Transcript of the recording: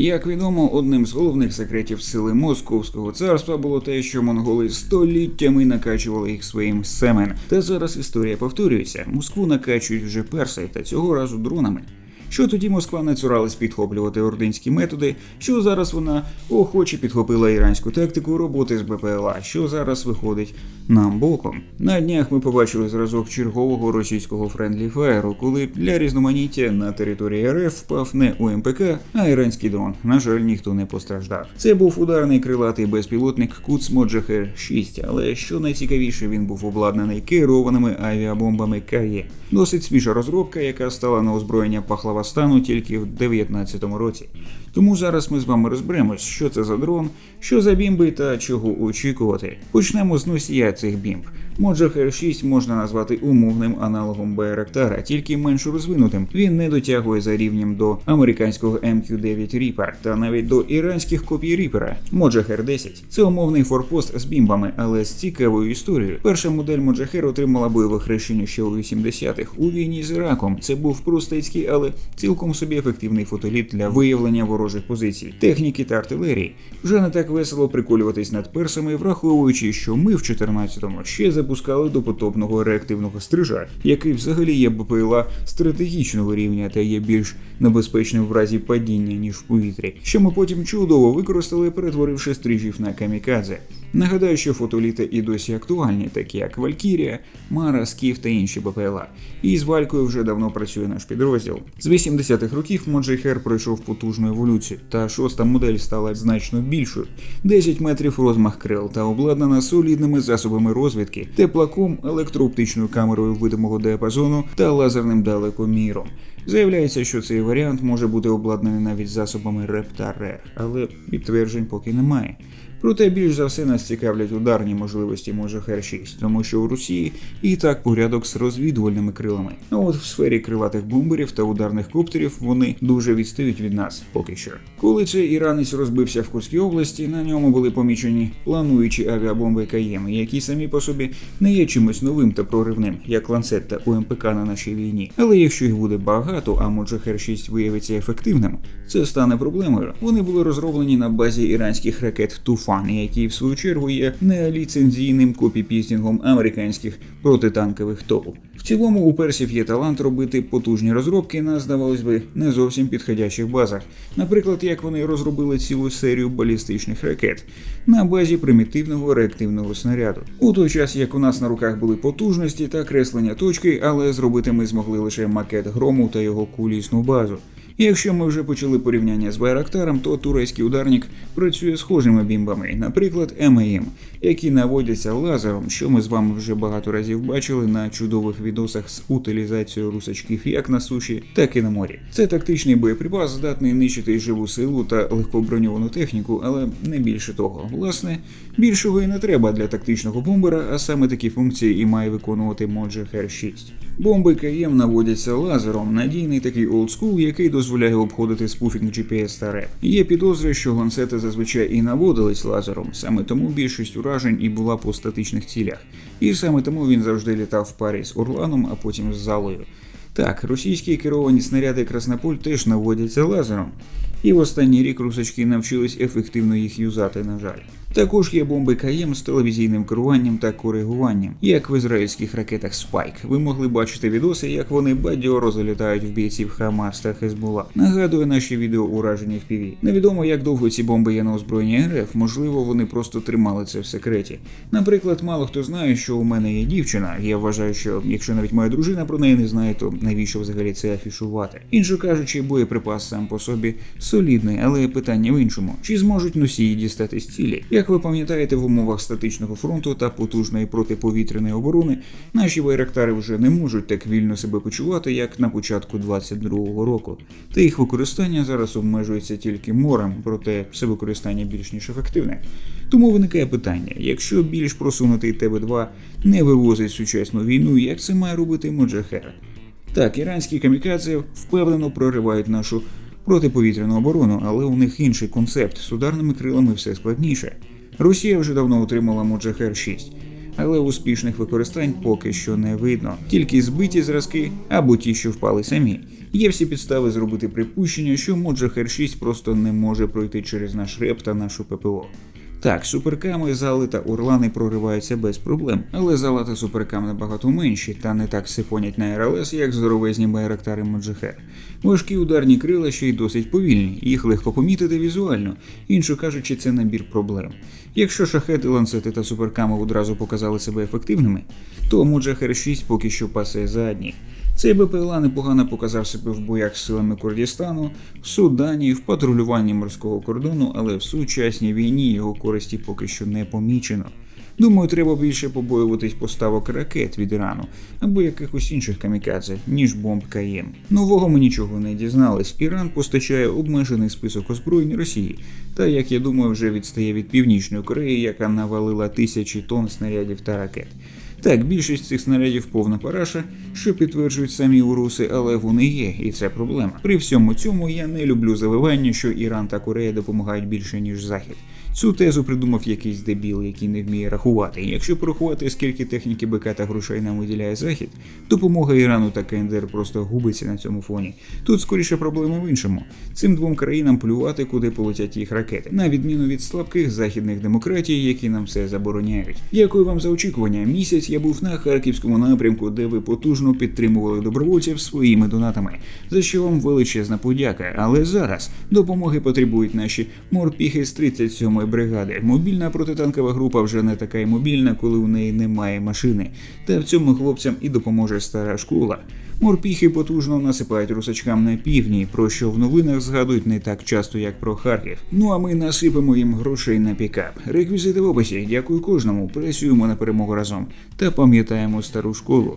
Як відомо, одним з головних секретів сили Московського царства було те, що монголи століттями накачували їх своїм семен. Та зараз історія повторюється: Москву накачують вже перси, та цього разу дронами. Що тоді Москва не цуралась підхоплювати ординські методи, що зараз вона охоче підхопила іранську тактику роботи з БПЛА, що зараз виходить нам боком. На днях ми побачили зразок чергового російського френдлі фаєру, коли для різноманіття на території РФ впав не УМПК, а іранський дрон. На жаль, ніхто не постраждав. Це був ударний крилатий безпілотник Куц Моджахер 6, але що найцікавіше, він був обладнаний керованими авіабомбами КАЄ. Досить свіжа розробка, яка стала на озброєння Пахлавастану тільки в 2019 році. Тому зараз ми з вами розберемось, що це за дрон, що за бімби та чого очікувати. Почнемо з носія цих бімб. Моджахер 6 можна назвати умовним аналогом Байрактара, тільки менш розвинутим. Він не дотягує за рівнем до американського MQ-9 Reaper та навіть до іранських копій Reaper. Моджахер 10 це умовний форпост з бімбами, але з цікавою історією. Перша модель Моджахер отримала бойове хрещення ще у 80-х у війні з Іраком. Це був простецький, але цілком собі ефективний фотоліт для виявлення ворожих позицій, техніки та артилерії. Вже не так весело приколюватись над персами, враховуючи, що ми в 14-му ще запускали до потопного реактивного стрижа, який взагалі є БПЛА стратегічного рівня та є більш небезпечним в разі падіння ніж в повітрі, що ми потім чудово використали, перетворивши стрижів на камікадзе. Нагадаю, що фотоліти і досі актуальні, такі як Валькірія, Мара, Скіф та інші БПЛА. І з Валькою вже давно працює наш підрозділ. З 80-х років Моджейхер пройшов потужну еволюцію, та шоста модель стала значно більшою: 10 метрів розмах крил та обладнана солідними засобами розвідки, теплаком, електрооптичною камерою видимого діапазону та лазерним далекоміром. Заявляється, що цей варіант може бути обладнаний навіть засобами РЕП та РЕР, але підтверджень поки немає. Проте більш за все нас цікавлять ударні можливості Можахер 6, тому що у Росії і так порядок з розвідувальними крилами. А от в сфері крилатих бомберів та ударних коптерів вони дуже відстають від нас поки що. Коли цей іранець розбився в Курській області, на ньому були помічені плануючі авіабомби КАЄМ, які самі по собі не є чимось новим та проривним, як ланцет та УМПК на нашій війні. Але якщо їх буде багато, а Моджахер 6 виявиться ефективним, це стане проблемою. Вони були розроблені на базі іранських ракет Туфан, які в свою чергу є неліцензійним копіпістінгом американських протитанкових ТОУ. Цілому у персів є талант робити потужні розробки на, здавалось би, не зовсім підходящих базах. Наприклад, як вони розробили цілу серію балістичних ракет на базі примітивного реактивного снаряду. У той час, як у нас на руках були потужності та креслення точки, але зробити ми змогли лише макет грому та його кулісну базу. Якщо ми вже почали порівняння з Байрактаром, то турецький ударник працює схожими бімбами, наприклад, МАМ, які наводяться лазером, що ми з вами вже багато разів бачили на чудових відосах з утилізацією русачків як на суші, так і на морі. Це тактичний боєприпас, здатний нищити живу силу та легкоброньовану техніку, але не більше того. Власне, більшого і не треба для тактичного бомбера, а саме такі функції і має виконувати Моджа Хер 6. Бомби КМ наводяться лазером, надійний такий олдскул, який дозволяє обходити спуфінг GPS та реп. Є підозри, що ланцети зазвичай і наводились лазером, саме тому більшість уражень і була по статичних цілях. І саме тому він завжди літав в парі з Орланом, а потім з залою. Так, російські керовані снаряди Краснополь теж наводяться лазером. І в останній рік русачки навчились ефективно їх юзати, на жаль. Також є бомби КАЄМ з телевізійним керуванням та коригуванням, як в ізраїльських ракетах Спайк. Ви могли бачити відоси, як вони бадьоро залітають в бійців Хамас та Хезбула. Нагадує наші відео ураження в ПІВІ. Невідомо, як довго ці бомби є на озброєнні РФ, можливо, вони просто тримали це в секреті. Наприклад, мало хто знає, що у мене є дівчина. Я вважаю, що якщо навіть моя дружина про неї не знає, то навіщо взагалі це афішувати? Інше кажучи, боєприпас сам по собі солідний, але питання в іншому: чи зможуть носії дістати з цілі? Як ви пам'ятаєте, в умовах статичного фронту та потужної протиповітряної оборони наші байрактари вже не можуть так вільно себе почувати, як на початку 22-го року. Та їх використання зараз обмежується тільки морем, проте все використання більш ніж ефективне. Тому виникає питання: якщо більш просунутий ТБ2 не вивозить сучасну війну, як це має робити Моджахер? Так, іранські камікадзе впевнено проривають нашу протиповітряну оборону, але у них інший концепт з ударними крилами все складніше. Росія вже давно отримала Моджахер 6. але успішних використань поки що не видно. Тільки збиті зразки або ті, що впали самі. Є всі підстави зробити припущення, що Моджахер 6 просто не може пройти через наш реп та нашу ППО. Так, суперками, зали та урлани прориваються без проблем, але зала та суперкам набагато менші та не так сифонять на РЛС, як здоровезні байрактари Моджахер. Важкі ударні крила ще й досить повільні, їх легко помітити візуально, інше кажучи, це набір проблем. Якщо шахети, ланцети та суперками одразу показали себе ефективними, то Моджахер 6 поки що пасе задніх. Цей БПЛА непогано показав себе в боях з силами Курдістану, в Судані, в патрулюванні морського кордону, але в сучасній війні його користі поки що не помічено. Думаю, треба більше побоюватись поставок ракет від Ірану або якихось інших камікадзе, ніж бомб Каєн. Нового ми нічого не дізнались. Іран постачає обмежений список озброєнь Росії, та як я думаю, вже відстає від Північної Кореї, яка навалила тисячі тонн снарядів та ракет. Так, більшість цих снарядів повна параша, що підтверджують самі уруси, але вони є, і це проблема. При всьому цьому я не люблю завивання, що Іран та Корея допомагають більше ніж Захід. Цю тезу придумав якийсь дебіл, який не вміє рахувати. Якщо порахувати, скільки техніки БК та грошей нам виділяє Захід, допомога Ірану та КНДР просто губиться на цьому фоні. Тут скоріше проблема в іншому. Цим двом країнам плювати, куди полетять їх ракети, на відміну від слабких західних демократій, які нам все забороняють. Дякую вам за очікування. Місяць я був на харківському напрямку, де ви потужно підтримували добровольців своїми донатами, за що вам величезна подяка. Але зараз допомоги потребують наші морпіхи з 37-ї бригади. Мобільна протитанкова група вже не така й мобільна, коли у неї немає машини. Та в цьому хлопцям і допоможе стара школа. Морпіхи потужно насипають русачкам на півдні, про що в новинах згадують не так часто, як про Харків. Ну а ми насипемо їм грошей на пікап. Реквізити в описі. Дякую кожному. Працюємо на перемогу разом та пам'ятаємо стару школу.